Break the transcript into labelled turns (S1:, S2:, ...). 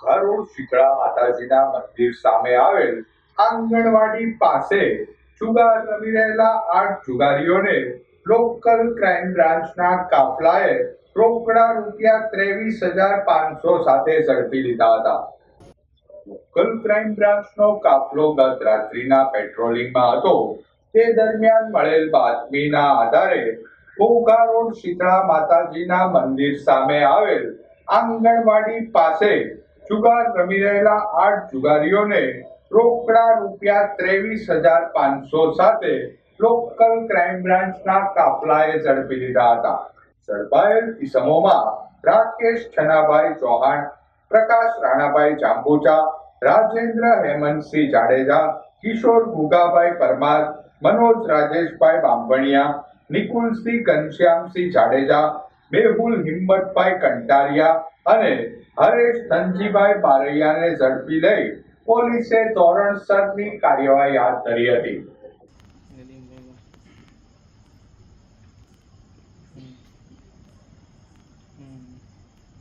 S1: Ghogha road Shitala માતાજીના મંદિર સામે આવેલ. આંગણવાડી પાસે જુગાર રમી રહેલા આઠ જુગારીઓને લોકલ ક્રાઇમ બ્રાન્ચના કાફલાએ રોકડા રૂપિયા ત્રેવીસ હજાર પાંચસો સાથે ઝડપી લીધા હતા. લોકલ ક્રાઇમ બ્રાન્ચનો કાફલો ગત રાત્રિના પેટ્રોલિંગમાં હતો. તે દરમિયાન મળેલ બાતમીના આધારે ઘોઘા રોડ શીતળા માતાજીના મંદિર સામે આવેલ. આંગણવાડી પાસે જુગાર રમી રહેલા આઠ જુગારીઓને રોકડા રૂપિયા ત્રેવીસ હજાર પાંચસો સાથે લોકલ ક્રાઇમ બ્રાન્ચના કાફલાએ ઝડપી લીધા હતા. ઝડપાયેલ ઇસમોમાં રાકેશ છનાભાઈ ચૌહાણ, પ્રકાશ રાણાભાઈ જાંબુચા, રાજેન્દ્ર હેમંતસિંહ જાડેજા, કિશોર ગુગાભાઈ પરમાર, મનોજ રાજેશભાઈ બાંભણિયા, નિકુલસિંહ ઘનશ્યામસિંહ જાડેજા મેહુલ, હિંમતભાઈ કંટારિયા અને હરેશ ધનજીભાઈ બારૈયાને ઝડપી લઈ પોલીસે ધોરણસરની કાર્યવાહી હાથ ધરી હતી.